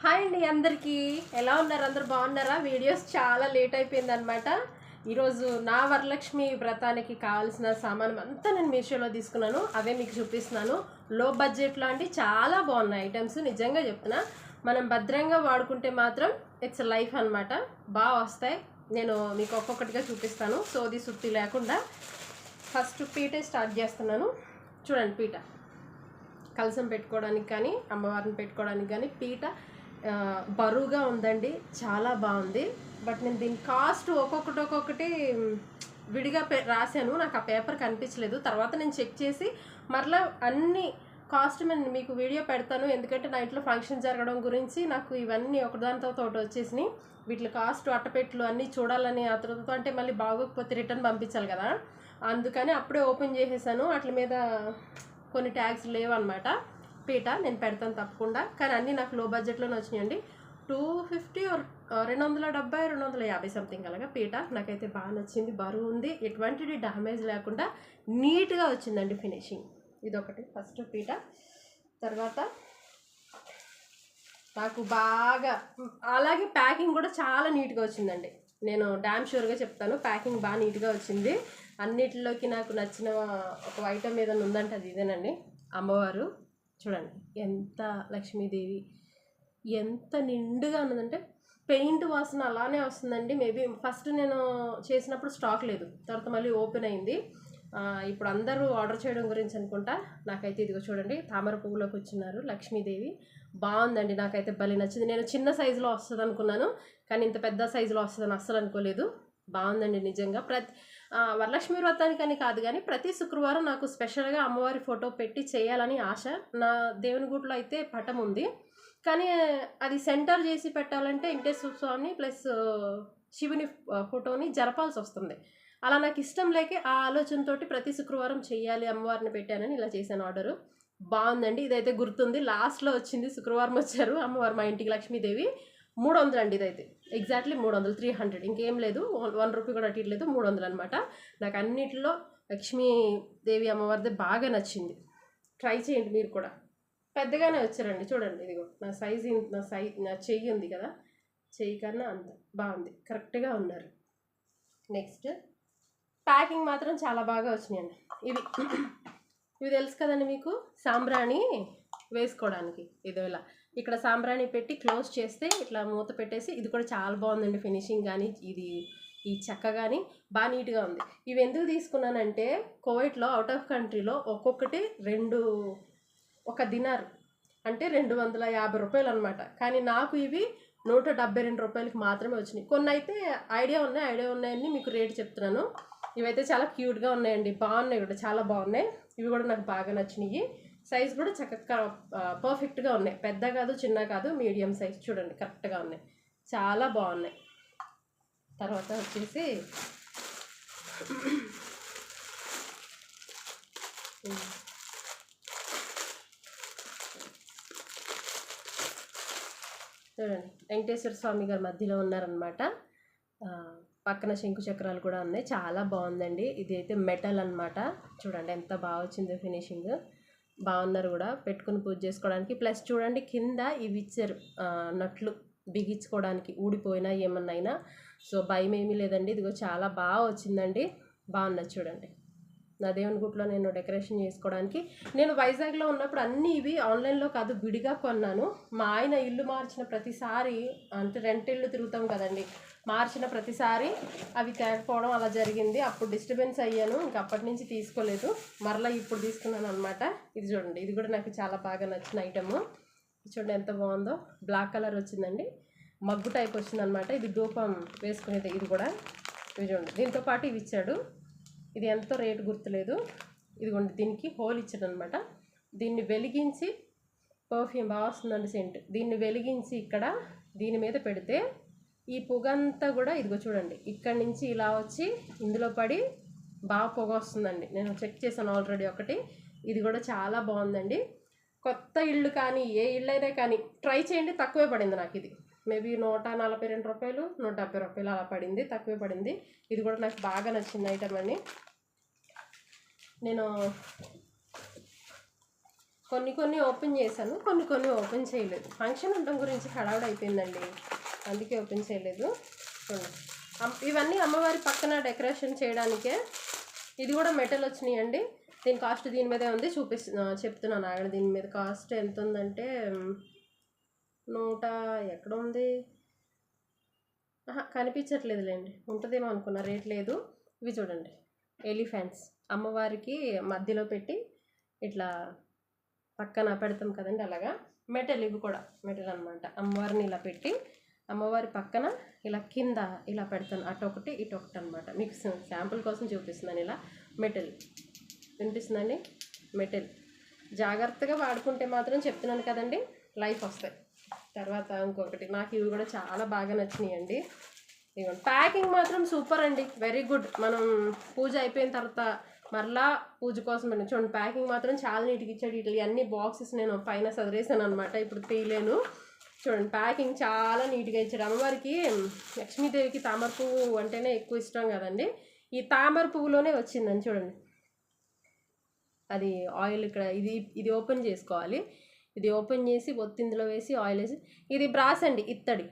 Hi అండి అందరికీ. ఎలా ఉన్నారు? అందరు బాగున్నారా? వీడియోస్ చాలా లేట్ అయిపోయింది అనమాట ఈరోజు నా వరలక్ష్మి వ్రతానికి కావాల్సిన సామానం అంతా నేను మీషోలో తీసుకున్నాను. అవే మీకు చూపిస్తున్నాను. లో బడ్జెట్లో అంటే చాలా బాగున్నాయి ఐటమ్స్ నిజంగా చెప్తున్నా. మనం భద్రంగా వాడుకుంటే మాత్రం ఇట్స్ లైఫ్ అనమాట బాగా వస్తాయి. నేను మీకు ఒక్కొక్కటిగా చూపిస్తాను. సోది సుత్తి లేకుండా. ఫస్ట్ పీటే స్టార్ట్ చేస్తున్నాను. చూడండి పీట. కలసం పెట్టుకోవడానికి కానీ అమ్మవారిని పెట్టుకోవడానికి కానీ పీట బరువుగా ఉందండి. చాలా బాగుంది. బట్ నేను దీని కాస్ట్ ఒక్కొక్కటి ఒక్కొక్కటి విడిగా రాశాను. నాకు ఆ పేపర్ కనిపించలేదు. తర్వాత నేను చెక్ చేసి మరలా అన్ని కాస్ట్ నేను మీకు వీడియో పెడతాను. ఎందుకంటే నా ఇంట్లో ఫంక్షన్ జరగడం గురించి నాకు ఇవన్నీ ఒకదానితో ఒకటి వచ్చేసినాయి. వీటి కాస్ట్ అట్టపెట్లు అన్నీ చూడాలని అతనితో అంటే మళ్ళీ బాగోకపోతే రిటర్న్ పంపించాలి కదా. అందుకని అప్పుడే ఓపెన్ చేసేసాను. వాటి మీద కొన్ని ట్యాగ్స్ లేవన్నమాట. పీట నేను పెడతాను తప్పకుండా. కానీ అన్నీ నాకు లో బడ్జెట్లోనే వచ్చినాయండి. టూ ఫిఫ్టీ uh, రెండు వందల డెబ్బై రెండు వందల యాభై సంథింగ్ అలాగా పీట. నాకైతే బాగా నచ్చింది బరువు ఉంది. ఎటువంటిది డ్యామేజ్ లేకుండా నీట్గా వచ్చిందండి ఫినిషింగ్ ఇదొకటి ఫస్ట్ పీట. తర్వాత నాకు బాగా అలాగే ప్యాకింగ్ కూడా చాలా నీట్గా వచ్చిందండి. నేను డ్యామ్ షూర్గా చెప్తాను ప్యాకింగ్ బాగా నీట్గా వచ్చింది. అన్నిటిలోకి నాకు నచ్చిన ఒక ఐటమ్ ఏదైనా ఉందంటే అది ఇదేనండి. అమ్మవారు. చూడండి ఎంత లక్ష్మీదేవి ఎంత నిండుగా ఉన్నదంటే పెయింట్ వాసన అలానే వస్తుందండి. మేబీ ఫస్ట్ నేను చేసినప్పుడు స్టాక్ లేదు. తర్వాత మళ్ళీ ఓపెన్ అయింది. ఇప్పుడు అందరూ ఆర్డర్ చేయడం గురించి అనుకుంటా. నాకైతే ఇదిగో చూడండి తామర పువ్వులోకి వచ్చినారు లక్ష్మీదేవి. బాగుందండి నాకైతే భలే నచ్చింది. నేను చిన్న సైజులో వస్తుంది అనుకున్నాను కానీ ఇంత పెద్ద సైజులో వస్తుందని అస్సలు అనుకోలేదు. బాగుందండి నిజంగా. ప్రతి వరలక్ష్మి వ్రతానికని కాదు కానీ ప్రతి శుక్రవారం నాకు స్పెషల్గా అమ్మవారి ఫోటో పెట్టి చేయాలని ఆశ. నా దేవుని గుడిలో అయితే పటం ఉంది. కానీ అది సెంటర్ చేసి పెట్టాలంటే వెంకటేశ్వర స్వామిని ప్లస్ శివుని ఫోటోని జరపాల్సి వస్తుంది. అలా నాకు ఇష్టం లేక ఆ ఆలోచనతోటి ప్రతి శుక్రవారం చేయాలి అమ్మవారిని పెట్టానని ఇలా చేశాను ఆర్డరు. బాగుందండి. ఇదైతే గుర్తుంది. లాస్ట్లో వచ్చింది. శుక్రవారం వచ్చారు అమ్మవారు మా ఇంటికి లక్ష్మీదేవి. మూడు వందలు అండి ఇదైతే. ఎగ్జాక్ట్లీ మూడు వందలు త్రీ హండ్రెడ్ ఇంకేం లేదు వన్- వన్ రూపీ కూడా అటు ఇటు లేదు మూడు వందలు అనమాట నాకు అన్నిటిలో లక్ష్మీదేవి అమ్మవారిది బాగా నచ్చింది. ట్రై చేయండి మీరు కూడా. పెద్దగానే వచ్చారండి చూడండి ఇదిగో. నా సైజ్ నా సై నా చెయ్యి ఉంది కదా. చెయ్యి కన్నా అంత బాగుంది. కరెక్ట్గా ఉన్నారు. నెక్స్ట్ ప్యాకింగ్ మాత్రం చాలా బాగా వచ్చినాయండి. ఇవి ఇవి తెలుసు కదండి మీకు? సాంబ్రాణి వేసుకోవడానికి ఇదో ఇలా ఇక్కడ సాంబ్రాణి పెట్టి క్లోజ్ చేస్తే ఇట్లా మూత పెట్టేసి ఇది కూడా చాలా బాగుందండి ఫినిషింగ్ కానీ ఇది ఈ చెక్క కానీ బాగా నీట్గా ఉంది. ఇవి ఎందుకు తీసుకున్నానంటే కోవైట్లో అవుట్ ఆఫ్ కంట్రీలో ఒక్కొక్కటి రెండు ఒక దినార్ అంటే రెండు వందల యాభై రూపాయలు అనమాట కానీ నాకు ఇవి నూట డెబ్బై రెండు రూపాయలకి మాత్రమే వచ్చినాయి. కొన్ని అయితే ఐడియా ఉన్నాయి ఐడియా ఉన్నాయని మీకు రేట్ చెప్తున్నాను. ఇవైతే చాలా క్యూట్గా ఉన్నాయండి బాగున్నాయి కూడా చాలా బాగున్నాయి. ఇవి కూడా నాకు బాగా నచ్చినాయి. సైజ్ కూడా చక్కగా పర్ఫెక్ట్గా ఉన్నాయి. పెద్ద కాదు చిన్న కాదు మీడియం సైజ్ చూడండి కరెక్ట్గా ఉన్నాయి. చాలా బాగున్నాయి. తర్వాత వచ్చేసి చూడండి వెంకటేశ్వర స్వామి గారి మధ్యలో ఉన్నారనమాట పక్కన శంకు చక్రాలు కూడా ఉన్నాయి. చాలా బాగుందండి. ఇది అయితే మెటల్ అన్నమాట. చూడండి ఎంత బాగా వచ్చిందో ఫినిషింగ్. బాగున్నారు కూడా. పెట్టుకుని పూజ చేసుకోవడానికి. ప్లస్ చూడండి కింద ఇవి ఇచ్చారు. నట్లు బిగించుకోవడానికి ఊడిపోయినా ఏమన్నా అయినా. సో భయం ఏమీ లేదండి. ఇదిగో చాలా బాగా వచ్చిందండి. బాగున్నది చూడండి. నా దేవుని గుట్లో నేను డెకరేషన్ చేసుకోవడానికి. నేను వైజాగ్లో ఉన్నప్పుడు అన్నీ ఇవి ఆన్లైన్లో కాదు విడిగా కొన్నాను. మా ఆయన ఇల్లు మార్చిన ప్రతిసారి అంటే రెంట్ ఇల్లు తిరుగుతాం కదండి. మార్చిన ప్రతిసారి అవి తేకపోవడం అలా జరిగింది. అప్పుడు డిస్టర్బెన్స్ అయ్యాను. ఇంక అప్పటి నుంచి తీసుకోలేదు. మరలా ఇప్పుడు తీసుకున్నాను అనమాట ఇది చూడండి. ఇది కూడా నాకు చాలా బాగా నచ్చిన ఐటము చూడండి ఎంత బాగుందో. బ్లాక్ కలర్ వచ్చిందండి. మగ్గు టైప్ వచ్చిందనమాట ఇది ధూపం వేసుకునేది ఇది కూడా. ఇది చూడండి. దీంతో పాటు ఇవి ఇచ్చాడు. ఇది ఎంతో రేటు గుర్తులేదు. ఇదిగోండి. దీనికి హోల్ ఇచ్చాడు అనమాట దీన్ని వెలిగించి పర్ఫ్యూమ్ బాగా వస్తుందండి సెంట్ దీన్ని వెలిగించి ఇక్కడ దీని మీద పెడితే ఈ పొగ అంతా కూడా ఇదిగో చూడండి ఇక్కడి నుంచి ఇలా వచ్చి ఇందులో పడి బాగా పొగ వస్తుందండి. నేను చెక్ చేశాను ఆల్రెడీ ఒకటి. ఇది కూడా చాలా బాగుందండి. కొత్త ఇల్లు కానీ ఏ ఇల్లు అయినా కానీ ట్రై చేయండి తక్కువే పడింది నాకు ఇది. మేబీ నూట నలభై రెండు రూపాయలు నూట డెబ్బై రూపాయలు అలా పడింది తక్కువే పడింది. ఇది కూడా నాకు బాగా నచ్చింది ఐటమ్ అండి. నేను కొన్ని కొన్ని ఓపెన్ చేశాను కొన్ని కొన్ని ఓపెన్ చేయలేదు. ఫంక్షన్ ఉండడం గురించి హడావుడి అయిపోయిందండి. అందుకే ఓపెన్ చేయలేదు. అమ్- ఇవన్నీ అమ్మవారి పక్కన డెకరేషన్ చేయడానికే. ఇది కూడా మెటల్ వచ్చినాయండి. దీని కాస్ట్ దీని మీదే ఉంది. చూపిస్తు చెప్తున్నాను ఆగండి దీని మీద కాస్ట్ ఎంత ఉందంటే నూట ఎక్కడ ఉంది? కనిపించట్లేదులేండి. ఉంటుందేమో అనుకున్నా రేట్ లేదు. ఇవి చూడండి. ఎలిఫెంట్స్. అమ్మవారికి మధ్యలో పెట్టి ఇట్లా పక్కన పెడతాం కదండి అలాగా. మెటల్ ఇవి కూడా మెటల్ అనమాట అమ్మవారిని ఇలా పెట్టి అమ్మవారి పక్కన ఇలా కింద ఇలా పెడతాను. అటు ఒకటి ఇటు ఒకటి అనమాట మీకు శాంపుల్ కోసం చూపిస్తున్నాను ఇలా. మెటల్. వినిపిస్తుందండి? మెటల్. జాగ్రత్తగా వాడుకుంటే మాత్రం చెప్తున్నాను కదండి లైఫ్ వస్తాయి. తర్వాత ఇంకొకటి నాకు ఇవి కూడా చాలా బాగా నచ్చినాయండి. ఇవ్వండి ప్యాకింగ్ మాత్రం సూపర్ అండి. Very good. మనం పూజ అయిపోయిన తర్వాత మరలా పూజ కోసం అండి చూడండి. ప్యాకింగ్ మాత్రం చాలా నీట్గా ఇచ్చాడు. ఇట్లా అన్ని బాక్సెస్ నేను పైన చదివేసాను అనమాట ఇప్పుడు తీయలేను. చూడండి ప్యాకింగ్ చాలా నీట్గా ఇచ్చాడు. అమ్మవారికి లక్ష్మీదేవికి తామర పువ్వు అంటేనే ఎక్కువ ఇష్టం కదండి. ఈ తామర పువ్వులోనే వచ్చిందని చూడండి. అది ఆయిల్ ఇక్కడ ఇది ఇది ఓపెన్ చేసుకోవాలి. ఇది ఓపెన్ చేసి ఒత్తిందులో వేసి ఆయిల్ వేసి ఇది బ్రాస్ అండి ఇత్తడి.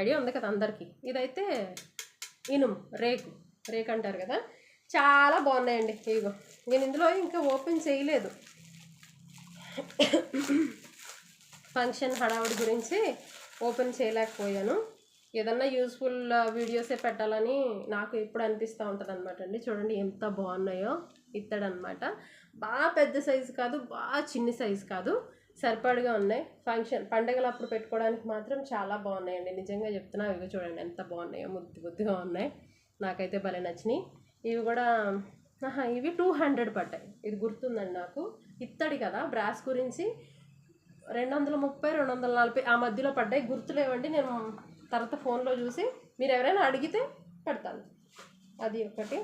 ఐడియా ఉంది కదా అందరికీ. ఇదైతే ఇనుము రేకు. రేకు అంటారు కదా. చాలా బాగున్నాయండి. ఇగో నేను ఇందులో ఇంకా ఓపెన్ చేయలేదు. ఫంక్షన్ హడావుడి గురించి ఓపెన్ చేయలేకపోయాను. ఏదన్నా యూస్ఫుల్ వీడియోసే పెట్టాలని నాకు ఎప్పుడు అనిపిస్తూ ఉంటుంది అనమాట అండి. చూడండి ఎంత బాగున్నాయో ఇత్తడనమాట బాగా పెద్ద సైజు కాదు బాగా చిన్ని సైజు కాదు సరిపడగా ఉన్నాయి. ఫంక్షన్ పండగలు అప్పుడు పెట్టుకోవడానికి మాత్రం చాలా బాగున్నాయండి. నిజంగా చెప్తున్నా ఇవి చూడండి ఎంత బాగున్నాయో ముద్దు ముద్దుగా ఉన్నాయి. నాకైతే భలే నచ్చినాయి. ఇవి కూడా ఆహా, ఇవి టూ హండ్రెడ్ పడ్డాయి. ఇది గుర్తుందండి నాకు. ఇత్తడి కదా బ్రాస్ గురించి. రెండు వందల ముప్పై రెండు వందల నలభై ఆ మధ్యలో పడ్డాయి. గుర్తులేవండి నేను తర్వాత ఫోన్లో చూసి మీరు ఎవరైనా అడిగితే పెడతాను. అది ఒకటి.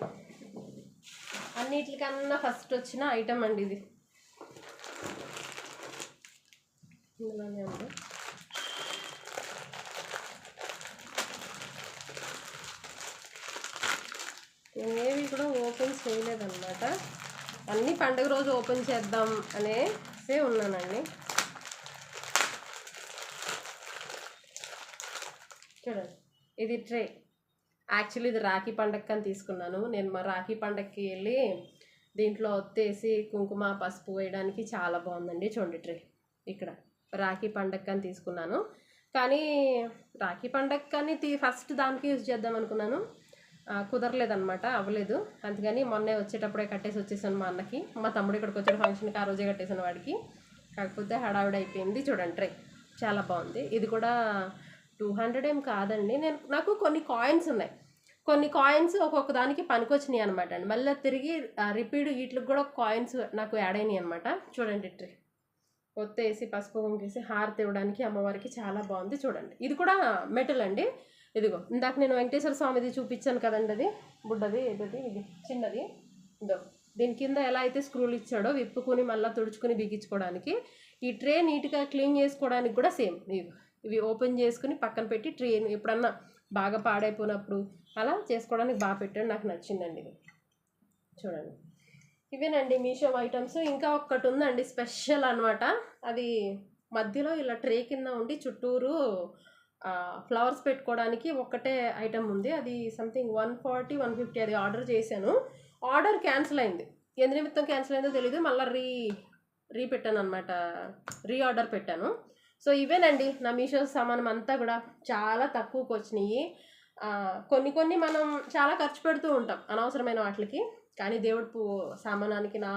అన్నిటికన్నా ఫస్ట్ వచ్చిన ఐటమ్ అండి ఇది. ఇందులోనే ఉంది. ఏవి కూడా ఓపెన్ చేయలేదన్నమాట. అన్ని పండుగ రోజు ఓపెన్ చేద్దాం అనేసే ఉన్నానండి. చూడండి ఇది ట్రే. యాక్చువల్లీ ఇది రాఖీ పండగకి అని తీసుకున్నాను. నేను మా రాఖీ పండగకి వెళ్ళి దీంట్లో ఒత్తేసి కుంకుమ పసుపు వేయడానికి చాలా బాగుందండి. చూడండి ట్రే. ఇక్కడ రాఖీ పండగకి అని తీసుకున్నాను. కానీ రాఖీ పండగ కానీ ఫస్ట్ దానికి యూజ్ చేద్దాం అనుకున్నాను. కుదరలేదనమాట అవ్వలేదు. అందుకని మొన్నే వచ్చేటప్పుడే కట్టేసి వచ్చేసాను మా అన్నకి. మా తమ్ముడు ఇక్కడికి వచ్చాడు ఫంక్షన్కి ఆ రోజే కట్టేసాను వాడికి. కాకపోతే హడావిడి అయిపోయింది చూడండి ట్రై చాలా బాగుంది. ఇది కూడా టూ హండ్రెడ్ ఏం కాదండి. నేను నాకు కొన్ని కాయిన్స్ ఉన్నాయి. కొన్ని కాయిన్స్ ఒక్కొక్క దానికి పనికొచ్చినాయి అనమాట అండి. మళ్ళీ తిరిగి రిపీట్ వీటికి కూడా కాయిన్స్ నాకు యాడ్ అయినాయి అనమాట చూడండి ట్రీ ఒత్తేసి పసుపు కుంకేసి హారతి ఇవ్వడానికి అమ్మవారికి చాలా బాగుంది చూడండి. ఇది కూడా మెటల్ అండి. ఇదిగో ఇందాక నేను వెంకటేశ్వర స్వామిది చూపించాను కదండి అది బుడ్డది ఏదది ఇది చిన్నది. ఇదో దీని కింద ఎలా అయితే స్క్రూలు ఇచ్చాడో విప్పుకొని మళ్ళీ తుడుచుకొని బిగించుకోవడానికి ఈ ట్రే నీట్గా క్లీన్ చేసుకోవడానికి కూడా సేమ్. ఇవి ఇవి ఓపెన్ చేసుకుని పక్కన పెట్టి ట్రే ఎప్పుడన్నా బాగా పాడైపోయినప్పుడు అలా చేసుకోవడానికి బాగా పెట్టాడు నాకు నచ్చిందండి ఇది. చూడండి. ఇవేనండి మీషో ఐటమ్స్ ఇంకా ఒక్కటి ఉందండి స్పెషల్ అనమాట అది మధ్యలో ఇలా ట్రే కింద ఉండి చుట్టూరు ఫ్లవర్స్ పెట్టుకోవడానికి ఒక్కటే ఐటమ్ ఉంది. అది something one forty one fifty అది ఆర్డర్ చేశాను. ఆర్డర్ క్యాన్సిల్ అయింది. ఎందు నిమిత్తం క్యాన్సిల్ అయిందో తెలియదు మళ్ళీ రీ రీ పెట్టాను అనమాట రీ ఆర్డర్ పెట్టాను. సో ఇవేనండి. నా మీషో సామానం అంతా కూడా చాలా తక్కువకి వచ్చినాయి. కొన్ని కొన్ని మనం చాలా ఖర్చు పెడుతూ ఉంటాం అనవసరమైన వాటికి. కానీ దేవుడు సామానానికి నా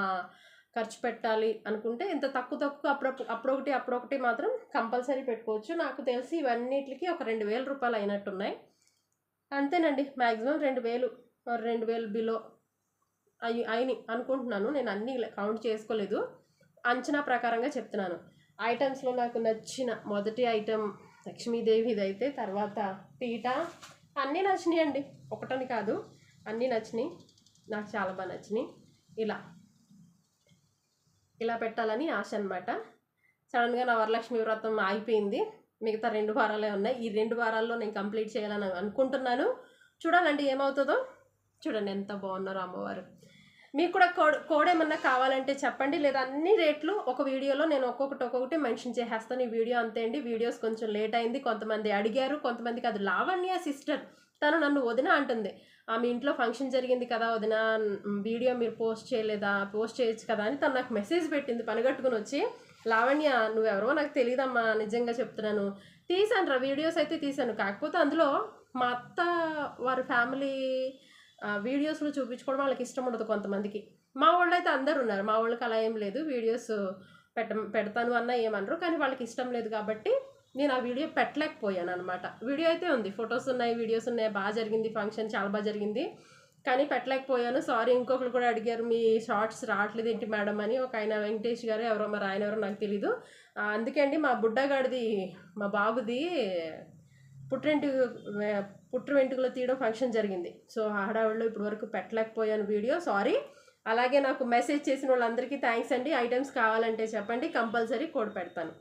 ఖర్చు పెట్టాలి అనుకుంటే ఇంత తక్కువ తక్కువ అప్పుడప్పుడు అప్పుడొకటి అప్పుడొకటి మాత్రం కంపల్సరీ పెట్టుకోవచ్చు. నాకు తెలిసి ఇవన్నిటికి ఒక రెండు వేల రూపాయలు అయినట్టున్నాయి. అంతేనండి. మ్యాక్సిమం రెండు వేలు రెండు వేలు బిలో అయి అయినాయి అనుకుంటున్నాను. నేను అన్నీ కౌంట్ చేసుకోలేదు. అంచనా ప్రకారంగా చెప్తున్నాను. ఐటమ్స్లో నాకు నచ్చిన మొదటి ఐటమ్ లక్ష్మీదేవి అయితే తర్వాత పీట అన్నీ నచ్చినాయి అండి ఒకటని కాదు. అన్నీ నచ్చినాయి. నాకు చాలా బాగా నచ్చినాయి. ఇలా. ఇలా పెట్టాలని ఆశ అనమాట సడన్గా నా వరలక్ష్మి వ్రతం ఆగిపోయింది. మిగతా రెండు వారాలే ఉన్నాయి. ఈ రెండు వారాల్లో నేను కంప్లీట్ చేయాలని అనుకుంటున్నాను. చూడాలండి ఏమవుతుందో. చూడండి ఎంత బాగున్నారో అమ్మవారు. మీకు కూడా కోడ్ కోడ్ ఏమన్నా కావాలంటే చెప్పండి. లేదా అన్ని రేట్లు ఒక వీడియోలో నేను ఒక్కొక్కటి ఒక్కొక్కటి మెన్షన్ చేసేస్తాను. ఈ వీడియో అంతే అండి. వీడియోస్ కొంచెం లేట్ అయింది. కొంతమంది అడిగారు. కొంతమందికి అది లావణ్య సిస్టర్ తను నన్ను వదిన అంటుంది. ఆ మీ ఇంట్లో ఫంక్షన్ జరిగింది కదా వదిన వీడియో మీరు పోస్ట్ చేయలేదా పోస్ట్ చేయొచ్చు కదా అని తను నాకు మెసేజ్ పెట్టింది పనిగట్టుకుని వచ్చి. లావణ్య నువ్వెవరో నాకు తెలియదమ్మా నిజంగా చెప్తున్నాను. తీశాను రా వీడియోస్ అయితే తీసాను కాకపోతే అందులో మా అత్త వారి ఫ్యామిలీ వీడియోస్లో చూపించుకోవడం వాళ్ళకి ఇష్టం ఉండదు కొంతమందికి. మా వాళ్ళు అయితే అందరు ఉన్నారు. మా వాళ్ళకి అలా ఏం లేదు. వీడియోస్ పెట్ట పెడతాను అన్న ఏమనరు. కానీ వాళ్ళకి ఇష్టం లేదు కాబట్టి నేను ఆ వీడియో పెట్టలేకపోయాను అనమాట వీడియో అయితే ఉంది. ఫొటోస్ ఉన్నాయి వీడియోస్ ఉన్నాయి. బాగా జరిగింది ఫంక్షన్ చాలా బాగా జరిగింది. కానీ పెట్టలేకపోయాను. సారీ ఇంకొకరు కూడా అడిగారు మీ షార్ట్స్ రావట్లేదు ఏంటి మేడం? అని. ఒక ఆయన వెంకటేష్ గారు ఎవరో మరి ఆయన ఎవరో నాకు తెలీదు. అందుకే అండి మా బుడ్డగాడిది మా బాబుది పుట్టింటి పుట్టు వెంటుకలో తీయడం ఫంక్షన్ జరిగింది. సో హడావిడిలో ఇప్పటి వరకు పెట్టలేకపోయాను వీడియో. సారీ. అలాగే నాకు మెసేజ్ చేసిన వాళ్ళందరికీ థ్యాంక్స్ అండి. ఐటమ్స్ కావాలంటే చెప్పండి. కంపల్సరీ కోడ్ పెడతాను.